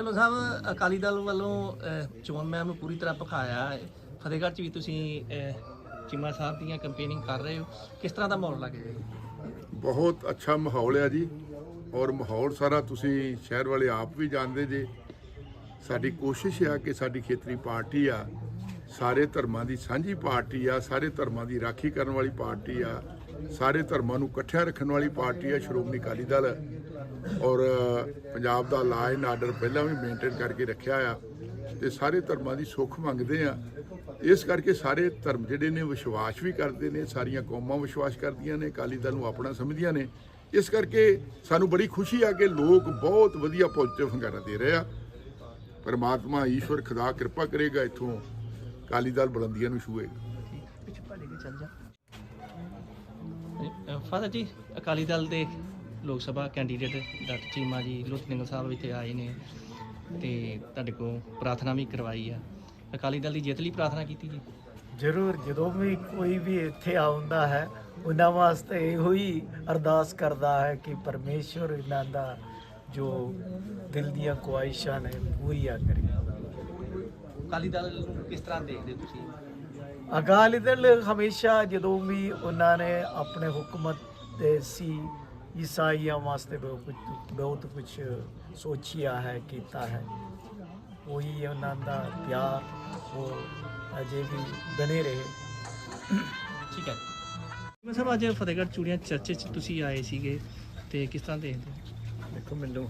ਚਲੋ ਸਾਹਿਬ ਅਕਾਲੀ ਦਲ ਵੱਲੋਂ ਅਹ, ਚੋਣ ਮੈਮ ਨੂੰ ਪੂਰੀ ਤਰ੍ਹਾਂ ਭਖਾਇਆ ਹੈ। ਫਤਿਹਗੜ੍ਹ 'ਚ ਵੀ ਤੁਸੀਂ ਅਹ, ਚੀਮਾ ਸਾਹਿਬ ਦੀਆਂ ਕੰਪੇਨਿੰਗ ਕਰ ਰਹੇ ਹੋ। ਕਿਸ ਤਰ੍ਹਾਂ ਦਾ ਮਾਹੌਲ ਲੱਗ ਰਿਹਾ ਜੀ? ਬਹੁਤ ਅੱਛਾ ਮਾਹੌਲ ਹੈ ਜੀ। ਔਰ ਮਾਹੌਲ ਸਾਰਾ ਤੁਸੀਂ ਸ਼ਹਿਰ ਵਾਲੇ ਆਪ ਵੀ ਜਾਣਦੇ ਜੇ। ਸਾਡੀ ਕੋਸ਼ਿਸ਼ ਆ ਕਿ ਸਾਡੀ ਖੇਤਰੀ ਪਾਰਟੀ ਆ ਸਾਰੇ ਧਰਮਾਂ ਦੀ ਸਾਂਝੀ ਪਾਰਟੀ ਆ ਸਾਰੇ ਧਰਮਾਂ ਦੀ ਰਾਖੀ ਕਰਨ ਵਾਲੀ ਪਾਰਟੀ ਆ ਸਾਰੇ ਧਰਮਾਂ ਨੂੰ ਇਕੱਠਿਆਂ ਰੱਖਣ ਵਾਲੀ ਪਾਰਟੀ ਆ ਸ਼੍ਰੋਮਣੀ ਅਕਾਲੀ ਦਲ। ਔਰ ਪੰਜਾਬ ਦਾ ਲਾ ਐਂਡ ਆਰਡਰ ਪਹਿਲਾਂ ਵੀ ਮੇਨਟੇਨ ਕਰਕੇ ਰੱਖਿਆ ਆ ਤੇ ਸਾਰੇ ਧਰਮਾਂ ਦੀ ਸੁੱਖ ਮੰਗਦੇ ਆ। ਇਸ ਕਰਕੇ ਸਾਰੇ ਧਰਮ ਜਿਹੜੇ ਨੇ ਵਿਸ਼ਵਾਸ ਵੀ ਕਰਦੇ ਨੇ, ਸਾਰੀਆਂ ਕੌਮਾਂ ਵਿਸ਼ਵਾਸ ਕਰਦੀਆਂ ਨੇ, ਅਕਾਲੀ ਦਲ ਨੂੰ ਆਪਣਾ ਸਮਝਦੀਆਂ ਨੇ। ਇਸ ਕਰਕੇ ਸਾਨੂੰ ਬੜੀ ਖੁਸ਼ੀ ਆ ਕਿ ਲੋਕ ਬਹੁਤ ਵਧੀਆ ਪੋਜ਼ਿਟਿਵ ਹੰਗਾਰਾ ਦੇ ਰਹੇ ਆ। ਪਰਮਾਤਮਾ ਈਸ਼ਵਰ ਖੁਦਾ ਕਿਰਪਾ ਕਰੇਗਾ ਇੱਥੋਂ ਅਕਾਲੀ ਦਲ ਬੁਲੰਦੀਆਂ ਨੂੰ ਛੂਏਗਾ ਫਾਦਰ ਜੀ, ਅਕਾਲੀ ਦਲ ਦੇ ਲੋਕ ਸਭਾ ਕੈਂਡੀਡੇਟ ਡਾਕਟਰ ਚੀਮਾ ਜੀ ਲੁਧਿਆਣਾ ਸਾਹਿਬ ਇੱਥੇ ਆਏ ਨੇ ਤੇ ਤੁਹਾਡੇ ਕੋਲ ਪ੍ਰਾਰਥਨਾ ਵੀ ਕਰਵਾਈ ਆ। ਅਕਾਲੀ ਦਲ ਦੀ ਜਿੱਤ ਲਈ ਪ੍ਰਾਰਥਨਾ ਕੀਤੀ ਜੀ? ਜ਼ਰੂਰ ਜਦੋਂ ਵੀ ਕੋਈ ਵੀ ਇੱਥੇ ਆਉਂਦਾ ਹੈ ਉਹਨਾਂ ਵਾਸਤੇ ਇਹੋ ਹੀ ਅਰਦਾਸ ਕਰਦਾ ਹੈ ਕਿ ਪਰਮੇਸ਼ਵਰ ਇਹਨਾਂ ਦਾ ਜੋ ਦਿਲ ਦੀਆਂ ਖੁਆਇਸ਼ਾਂ ਨੇ ਪੂਰੀਆਂ ਕਰੇ। ਅਕਾਲੀ ਦਲ ਨੂੰ ਕਿਸ ਤਰ੍ਹਾਂ ਦੇਖਦੇ ਤੁਸੀਂ? ਅਕਾਲੀ ਦਲ ਹਮੇਸ਼ਾ ਜਦੋਂ ਵੀ ਉਹਨਾਂ ਨੇ ਆਪਣੇ ਹੁਕਮਤ ਦੇ ਸੀ ਈਸਾਈਆਂ ਵਾਸਤੇ ਬਹੁਤ ਕੁਝ ਬਹੁਤ ਕੁਝ ਸੋਚਿਆ ਹੈ ਕੀਤਾ ਹੈ। ਉਹੀ ਉਹਨਾਂ ਦਾ ਪਿਆਰ ਉਹ ਅਜੇ ਵੀ ਬਣੇ ਰਹੇ। ਠੀਕ ਹੈ। ਮੈਂ ਸਭ ਅੱਜ ਫਤਿਹਗੜ੍ਹ ਚੂੜੀਆਂ ਚਰਚੇ 'ਚ ਤੁਸੀਂ ਆਏ ਸੀਗੇ ਤੇ ਕਿਸ ਤਰ੍ਹਾਂ ਦੇਖਦੇ ਹੋ? ਦੇਖੋ ਮੈਨੂੰ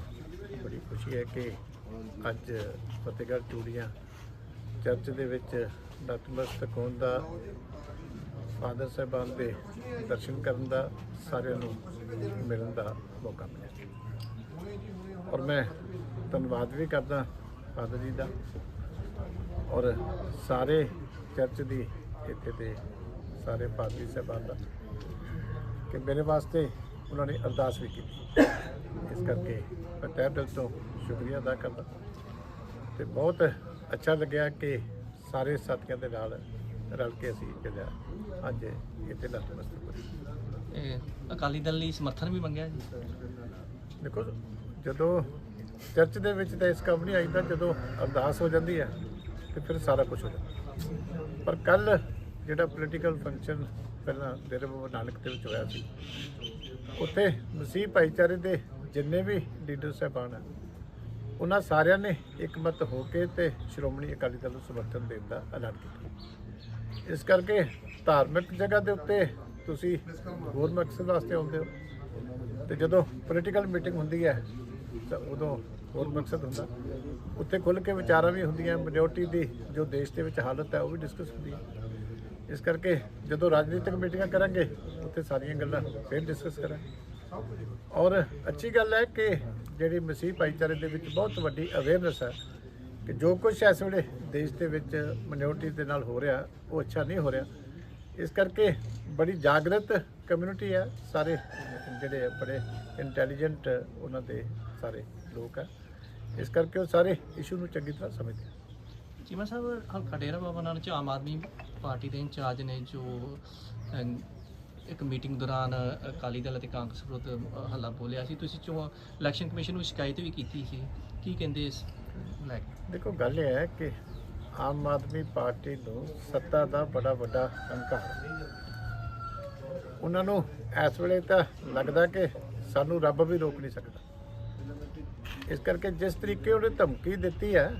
ਬੜੀ ਖੁਸ਼ੀ ਹੈ ਕਿ ਅੱਜ ਫਤਿਹਗੜ੍ਹ ਚੂੜੀਆਂ ਚਰਚ ਦੇ ਵਿੱਚ ਨਤਮਸਤਕ ਹੋਣ ਦਾ ਫਾਦਰ ਸਾਹਿਬਾਨ ਦੇ ਦਰਸ਼ਨ ਕਰਨ ਦਾ ਸਾਰਿਆਂ ਨੂੰ ਮਿਲਣ ਦਾ ਮੌਕਾ ਮਿਲਿਆ। ਔਰ ਮੈਂ ਧੰਨਵਾਦ ਵੀ ਕਰਦਾ ਫਾਦਰ ਜੀ ਦਾ ਔਰ ਸਾਰੇ ਚਰਚ ਦੀ ਇੱਥੇ ਦੇ ਸਾਰੇ ਪਾਦਰੀ ਸਾਹਿਬਾਨ ਦਾ ਕਿ ਮੇਰੇ ਵਾਸਤੇ ਉਹਨਾਂ ਨੇ ਅਰਦਾਸ ਵੀ ਕੀਤੀ। ਇਸ ਕਰਕੇ ਮੈਂ ਤਹਿ ਦਿਲ ਤੋਂ ਸ਼ੁਕਰੀਆ ਅਦਾ ਕਰਦਾ। ਤੇ ਬਹੁਤ ਅੱਛਾ ਲੱਗਿਆ ਕਿ ਸਾਰੇ ਸਾਥੀਆਂ ਦੇ ਨਾਲ ਰਲ ਕੇ ਅਸੀਂ ਜਿਹੜਾ ਅੱਜ ਇੱਥੇ ਨਤਮਸਤਕ ਹੋਏ ਇਹ ਅਕਾਲੀ ਦਲ ਲਈ ਸਮਰਥਨ ਵੀ ਮੰਗਿਆ ਜੀ। ਦੇਖੋ ਜਦੋਂ ਚਰਚ ਦੇ ਵਿੱਚ ਤਾਂ ਇਸ ਕੰਮ ਨਹੀਂ ਆਈਦਾ ਜਦੋਂ ਅਰਦਾਸ ਹੋ ਜਾਂਦੀ ਹੈ ਤੇ ਫਿਰ ਸਾਰਾ ਕੁਝ ਹੋ ਜਾਂਦਾ। ਪਰ ਕੱਲ ਜਿਹੜਾ ਪੋਲੀਟੀਕਲ ਫੰਕਸ਼ਨ ਪਹਿਲਾਂ ਡੇਰੇ ਬਾਬਾ ਨਾਨਕ ਦੇ ਵਿੱਚ ਹੋਇਆ ਸੀ ਉੱਥੇ ਮਸੀਹ ਭਾਈਚਾਰੇ ਦੇ ਜਿੰਨੇ ਵੀ ਲੀਡਰ ਸਾਹਿਬਾਨ ਆ ਉਹਨਾਂ ਸਾਰਿਆਂ ਨੇ ਇਕਮਤ ਹੋ ਕੇ ਤੇ ਸ਼੍ਰੋਮਣੀ ਅਕਾਲੀ ਦਲ ਨੂੰ ਸਮਰਥਨ ਦੇਣ ਦਾ ਐਲਾਨ ਕੀਤਾ। ਇਸ ਕਰਕੇ ਧਾਰਮਿਕ ਜਗ੍ਹਾ ਦੇ ਉੱਤੇ ਤੁਸੀਂ ਹੋਰ ਮਕਸਦ ਵਾਸਤੇ ਆਉਂਦੇ ਹੋ। ਤੇ ਜਦੋਂ ਪੋਲੀਟੀਕਲ ਮੀਟਿੰਗ ਹੁੰਦੀ ਹੈ, ਤਾਂ ਉਦੋਂ ਹੋਰ ਮਕਸਦ ਹੁੰਦਾ। ਉੱਥੇ ਖੁੱਲ੍ਹ ਕੇ ਵਿਚਾਰਾਂ ਵੀ ਹੁੰਦੀਆਂ ਮੈਜੋਰਟੀ ਦੀ ਜੋ ਦੇਸ਼ ਦੇ ਵਿੱਚ ਹਾਲਤ ਹੈ, ਉਹ ਵੀ ਡਿਸਕਸ ਹੁੰਦੀ ਹੈ। ਇਸ ਕਰਕੇ ਜਦੋਂ ਰਾਜਨੀਤਿਕ ਮੀਟਿੰਗਾਂ ਕਰਾਂਗੇ, ਉੱਥੇ ਸਾਰੀਆਂ ਗੱਲਾਂ ਫਿਰ ਡਿਸਕਸ ਕਰਾਂਗੇ। ਔਰ ਅੱਛੀ ਗੱਲ ਹੈ ਕਿ ਜਿਹੜੀ ਮਸੀਹ ਭਾਈਚਾਰੇ ਦੇ ਵਿੱਚ ਬਹੁਤ ਵੱਡੀ ਅਵੇਅਰਨੈਸ ਹੈ ਕਿ ਜੋ ਕੁਝ ਇਸ ਵੇਲੇ ਦੇਸ਼ ਦੇ ਵਿੱਚ ਮਿਨੋਰਟੀ ਦੇ ਨਾਲ ਹੋ ਰਿਹਾ, ਉਹ ਅੱਛਾ ਨਹੀਂ ਹੋ ਰਿਹਾ। ਇਸ ਕਰਕੇ ਬੜੀ ਜਾਗਰਤ ਕਮਿਊਨਿਟੀ ਹੈ, ਸਾਰੇ ਜਿਹੜੇ ਬੜੇ ਇੰਟੈਲੀਜੈਂਟ ਉਹਨਾਂ ਦੇ ਸਾਰੇ ਲੋਕ ਹੈ ਇਸ ਕਰਕੇ ਉਹ ਸਾਰੇ ਇਸ਼ੂ ਨੂੰ ਚੰਗੀ ਤਰ੍ਹਾਂ ਸਮਝਦੇ ਹੈ ਚੀਮਾ ਸਾਹਿਬ ਹਲਕਾ ਡੇਰਾ ਬਾਬਾ ਨਾਨਕ ਚ ਆਮ ਆਦਮੀ ਪਾਰਟੀ ਦੇ ਇੰਚਾਰਜ ਨੇ ਜੋ ਇੱਕ ਮੀਟਿੰਗ ਦੌਰਾਨ ਅਕਾਲੀ ਦਲ ਅਤੇ ਕਾਂਗਰਸ ਵਿਰੁੱਧ ਹੱਲਾ ਬੋਲਿਆ ਸੀ। ਤੁਸੀਂ ਚੋਣ ਇਲੈਕਸ਼ਨ ਕਮਿਸ਼ਨ ਨੂੰ ਸ਼ਿਕਾਇਤ ਵੀ ਕੀਤੀ ਸੀ। ਕੀ ਕਹਿੰਦੇ ਇਸ ਲੈ ਦੇਖੋ, ਗੱਲ ਇਹ ਹੈ ਕਿ ਆਮ ਆਦਮੀ ਪਾਰਟੀ ਨੂੰ ਸੱਤਾ ਦਾ ਬੜਾ ਵੱਡਾ ਹੰਕਾਰ ਉਹਨਾਂ ਨੂੰ ਇਸ ਵੇਲੇ ਤਾਂ ਲੱਗਦਾ ਕਿ ਸਾਨੂੰ ਰੱਬ ਵੀ ਰੋਕ ਨਹੀਂ ਸਕਦਾ। ਇਸ ਕਰਕੇ ਜਿਸ ਤਰੀਕੇ ਉਹਨੇ ਧਮਕੀ ਦਿੱਤੀ ਹੈ,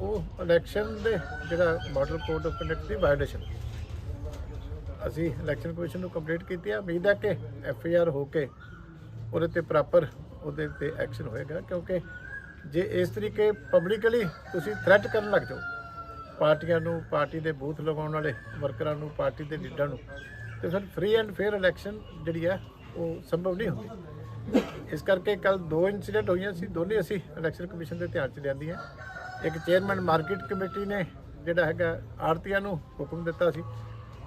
ਉਹ ਇਲੈਕਸ਼ਨ ਦੇ ਜਿਹੜਾ ਮਾਡਲ ਕੋਡ ਆਫ ਕੰਡਕਟ ਦੀ ਵਾਇਓਲੇਸ਼ਨ ਅਸੀਂ ਇਲੈਕਸ਼ਨ ਕਮਿਸ਼ਨ ਨੂੰ ਕੰਪਲੀਟ ਕੀਤੀ ਹੈ। ਉਮੀਦ ਹੈ ਕਿ ਐਫ ਆਈ ਆਰ ਹੋ ਕੇ ਉਹਦੇ ਤੇ ਪ੍ਰੋਪਰ ਉਹਦੇ ਤੇ ਐਕਸ਼ਨ ਹੋਏਗਾ, ਕਿਉਂਕਿ ਜੇ ਇਸ ਤਰੀਕੇ ਪਬਲਿਕਲੀ ਤੁਸੀਂ ਥ੍ਰੈਟ ਕਰਨ ਲੱਗ ਜਾਓ, ਪਾਰਟੀਆਂ ਨੂੰ, ਪਾਰਟੀ ਦੇ ਬੂਥ ਲਗਾਉਣ ਵਾਲੇ ਵਰਕਰਾਂ ਨੂੰ, ਪਾਰਟੀ ਦੇ ਲੀਡਰਾਂ ਨੂੰ, ਤੇ ਫਿਰ ਫ੍ਰੀ ਐਂਡ ਫੇਅਰ ਇਲੈਕਸ਼ਨ ਜਿਹੜੀ ਹੈ ਉਹ ਸੰਭਵ ਨਹੀਂ ਹੁੰਦੀ। ਇਸ ਕਰਕੇ ਕੱਲ ਦੋ ਇਨਸੀਡੈਂਟ ਹੋਈਆਂ ਸੀ, ਦੋਨੇ ਅਸੀਂ ਇਲੈਕਸ਼ਨ ਕਮਿਸ਼ਨ ਦੇ ਧਿਆਨ ਚ ਲਿਆਂਦੀਆਂ ਇੱਕ ਚੇਅਰਮੈਨ ਮਾਰਕੀਟ ਕਮੇਟੀ ਨੇ ਜਿਹੜਾ ਹੈਗਾ ਆੜਤੀਆਂ ਨੂੰ ਹੁਕਮ ਦਿੱਤਾ ਸੀ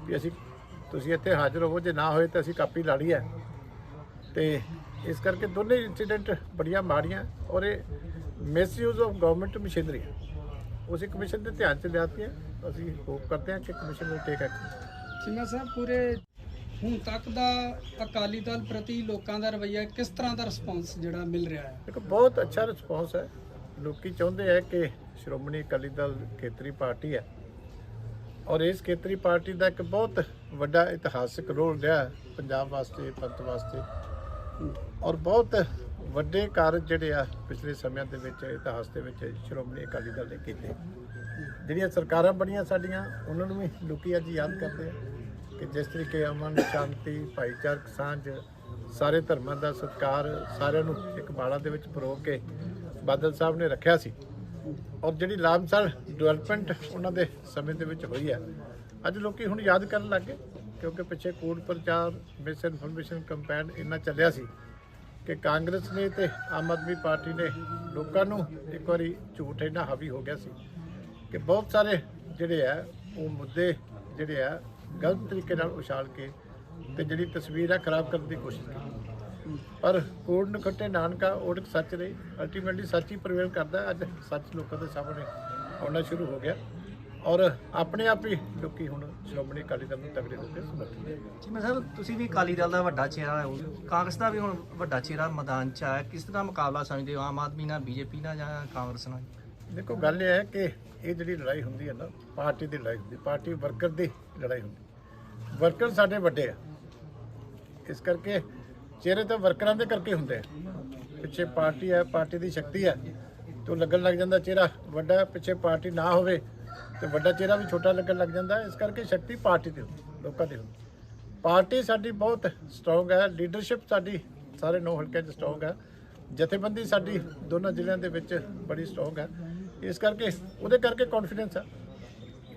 ਵੀ ਅਸੀਂ, ਤੁਸੀਂ ਇੱਥੇ ਹਾਜ਼ਰ ਹੋਵੋ, ਜੇ ਨਾ ਹੋਏ ਤਾਂ ਅਸੀਂ ਕਾਪੀ ਲਾ ਲਈ ਹੈ ਤੇ ਇਸ ਕਰਕੇ ਦੋਨੇ ਇਨਸੀਡੈਂਟ ਬੜੀਆਂ ਮਾੜੀਆਂ ਔਰ ਇਹ ਮਿਸਯੂਜ਼ ਆਫ ਗਵਰਨਮੈਂਟ ਮਸ਼ੀਨਰੀ ਹੈ। ਉਸੇ ਕਮਿਸ਼ਨ ਦੇ ਧਿਆਨ ਚ ਲਿਆਤੀਆਂ ਅਸੀਂ ਹੋਪ ਕਰਦੇ ਹਾਂ ਕਿ ਕਮਿਸ਼ਨ ਨੂੰ ਟੇਕ ਐਕਸ਼ਨ ਚੀਮਾ ਸਾਹਿਬ ਪੂਰੇ ਹੁਣ ਤੱਕ ਦਾ ਅਕਾਲੀ ਦਲ ਪ੍ਰਤੀ ਲੋਕਾਂ ਦਾ ਰਵੱਈਆ ਕਿਸ ਤਰ੍ਹਾਂ ਦਾ ਰਿਸਪੌਂਸ ਜਿਹੜਾ ਮਿਲ ਰਿਹਾ ਹੈ ਦੇਖੋ ਬਹੁਤ ਅੱਛਾ ਰਿਸਪੌਂਸ ਹੈ ਲੋਕੀ ਚਾਹੁੰਦੇ ਆ ਕਿ ਸ਼੍ਰੋਮਣੀ ਅਕਾਲੀ ਦਲ ਖੇਤਰੀ ਪਾਰਟੀ ਹੈ ਔਰ ਇਸ ਖੇਤਰੀ ਪਾਰਟੀ ਦਾ ਇੱਕ ਬਹੁਤ ਵੱਡਾ ਇਤਿਹਾਸਕ ਰੋਲ ਰਿਹਾ ਹੈ ਪੰਜਾਬ ਵਾਸਤੇ ਪੰਥ ਵਾਸਤੇ ਔਰ ਬਹੁਤ ਵੱਡੇ ਕਾਰਜ ਜਿਹੜੇ ਆ ਪਿਛਲੇ ਸਮਿਆਂ ਦੇ ਵਿੱਚ, ਇਤਿਹਾਸ ਦੇ ਵਿੱਚ, ਸ਼੍ਰੋਮਣੀ ਅਕਾਲੀ ਦਲ ਨੇ ਕੀਤੇ। ਜਿਹੜੀਆਂ ਸਰਕਾਰਾਂ ਬਣੀਆਂ ਸਾਡੀਆਂ, ਉਹਨਾਂ ਨੂੰ ਵੀ ਲੋਕੀ ਅੱਜ ਯਾਦ ਕਰਦੇ ਆ ਕਿ ਜਿਸ ਤਰੀਕੇ ਅਮਨ, ਸ਼ਾਂਤੀ, ਭਾਈਚਾਰਕ ਸਾਂਝ, ਸਾਰੇ ਧਰਮਾਂ ਦਾ ਸਤਿਕਾਰ ਸਾਰਿਆਂ ਨੂੰ ਇੱਕ ਬਾਲਾ ਦੇ ਵਿੱਚ ਪਰੋ ਕੇ ਬਾਦਲ ਸਾਹਿਬ ਨੇ ਰੱਖਿਆ ਸੀ। ਔਰ ਜਿਹੜੀ ਲਾਮਸਰ ਡਿਵੈਲਪਮੈਂਟ ਉਹਨਾਂ ਦੇ ਸਮੇਂ ਦੇ ਵਿੱਚ ਹੋਈ ਹੈ ਅੱਜ ਲੋਕੀ ਹੁਣ ਯਾਦ ਕਰਨ ਲੱਗੇ ਕਿਉਂਕਿ ਪਿੱਛੇ ਕੂੜ ਪ੍ਰਚਾਰ ਮਿਸ ਇਨਫੋਰਮੇਸ਼ਨ ਕੰਪੇਨ ਇੰਨਾ ਚੱਲਿਆ ਸੀ। ਕਿ ਕਾਂਗਰਸ ਨੇ ਤੇ ਆਮ ਆਦਮੀ ਪਾਰਟੀ ਨੇ ਲੋਕਾਂ ਨੂੰ ਇੱਕ ਵਾਰੀ ਝੂਠ ਇਹਨਾਂ ਹਾਵੀ ਹੋ ਗਿਆ ਸੀ ਕਿ ਬਹੁਤ ਸਾਰੇ ਜਿਹੜੇ ਆ, ਉਹ ਮੁੱਦੇ ਜਿਹੜੇ ਆ, ਗਲਤ ਤਰੀਕੇ ਨਾਲ ਉਛਾਲ ਕੇ ਤੇ ਜਿਹੜੀ ਤਸਵੀਰ ਆ ਖਰਾਬ ਕਰਨ ਦੀ ਕੋਸ਼ਿਸ਼ ਕੀਤੀ। ਪਰ ਕੋੜ ਨਖੱਟੇ ਨਾਨਕਾ ਓੜਕ ਸੱਚ ਰਹੀ ਅਲਟੀਮੇਟਲੀ ਸੱਚ ਹੀ ਪ੍ਰਵੇਲ ਕਰਦਾ। ਅੱਜ ਸੱਚ ਲੋਕਾਂ ਦੇ ਸਾਹਮਣੇ ਆਉਣਾ ਸ਼ੁਰੂ ਹੋ ਗਿਆ। ਔਰ ਆਪਣੇ ਆਪ ਹੀ ਲੋਕੀ ਹੁਣ ਸ਼੍ਰੋਮਣੀ ਅਕਾਲੀ ਦਲ ਨੂੰ ਤਗੜੇ ਹੋ ਕੇ ਸਮਰਥਨ ਰਹੇ। ਜਿਵੇਂ ਸਰ ਤੁਸੀਂ ਵੀ ਅਕਾਲੀ ਦਲ ਦਾ ਵੱਡਾ ਚਿਹਰਾ ਹੋ ਕਾਂਗਰਸ ਦਾ ਵੀ ਹੁਣ ਵੱਡਾ ਚਿਹਰਾ ਮੈਦਾਨ 'ਚ ਆਇਆ। ਕਿਸ ਤਰ੍ਹਾਂ ਮੁਕਾਬਲਾ ਸਮਝਦੇ ਹੋ? ਆਮ ਆਦਮੀ ਨਾਲ ਬੀਜੇਪੀ ਨਾਲ ਜਾਂ ਕਾਂਗਰਸ ਨਾਲ? ਦੇਖੋ ਗੱਲ ਇਹ ਹੈ ਕਿ ਇਹ ਜਿਹੜੀ ਲੜਾਈ ਹੁੰਦੀ ਹੈ ਨਾ ਪਾਰਟੀ ਦੀ ਲੜਾਈ ਹੁੰਦੀ ਪਾਰਟੀ ਵਰਕਰ ਦੀ ਲੜਾਈ ਹੁੰਦੀ। ਵਰਕਰ ਸਾਡੇ ਵੱਡੇ ਆ। ਇਸ ਕਰਕੇ ਚਿਹਰੇ ਤਾਂ ਵਰਕਰਾਂ ਦੇ ਕਰਕੇ ਹੁੰਦੇ ਆ। ਪਿੱਛੇ ਪਾਰਟੀ ਹੈ ਪਾਰਟੀ ਦੀ ਸ਼ਕਤੀ ਹੈ। ਤੇ ਉਹ ਲੱਗਣ ਲੱਗ ਜਾਂਦਾ ਚਿਹਰਾ ਵੱਡਾ ਪਿੱਛੇ ਪਾਰਟੀ ਨਾ ਹੋਵੇ। ਤੇ ਵੱਡਾ ਚਿਹਰਾ ਵੀ ਛੋਟਾ ਲੱਗਣ ਲੱਗ ਜਾਂਦਾ। ਇਸ ਕਰਕੇ ਸ਼ਕਤੀ ਪਾਰਟੀ ਦੇ ਲੋਕਾਂ ਦੀ ਹੁੰਦੀ। ਪਾਰਟੀ ਸਾਡੀ ਬਹੁਤ ਸਟਰੋਂਗ ਹੈ ਲੀਡਰਸ਼ਿਪ ਸਾਡੀ ਸਾਰੇ ਨੌ ਹਲਕਿਆਂ 'ਚ ਸਟਰੋਂਗ ਹੈ। ਜਥੇਬੰਦੀ ਸਾਡੀ ਦੋਨਾਂ ਜ਼ਿਲ੍ਹਿਆਂ ਦੇ ਵਿੱਚ ਬੜੀ ਸਟਰੋਂਗ ਹੈ। ਇਸ ਕਰਕੇ, ਉਹਦੇ ਕਰਕੇ ਕੌਨਫੀਡੈਂਸ ਹੈ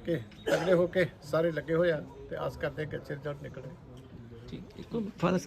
ਕਿ ਤਗੜੇ ਹੋ ਕੇ ਸਾਰੇ ਲੱਗੇ ਹੋਏ ਆ ਤੇ ਆਸ ਕਰਦੇ ਕਿ ਅੱਛੇ ਰਿਜ਼ਲਟ ਨਿਕਲਣਗੇ। ਠੀਕ, ਇੱਕ ਫਾਦਰ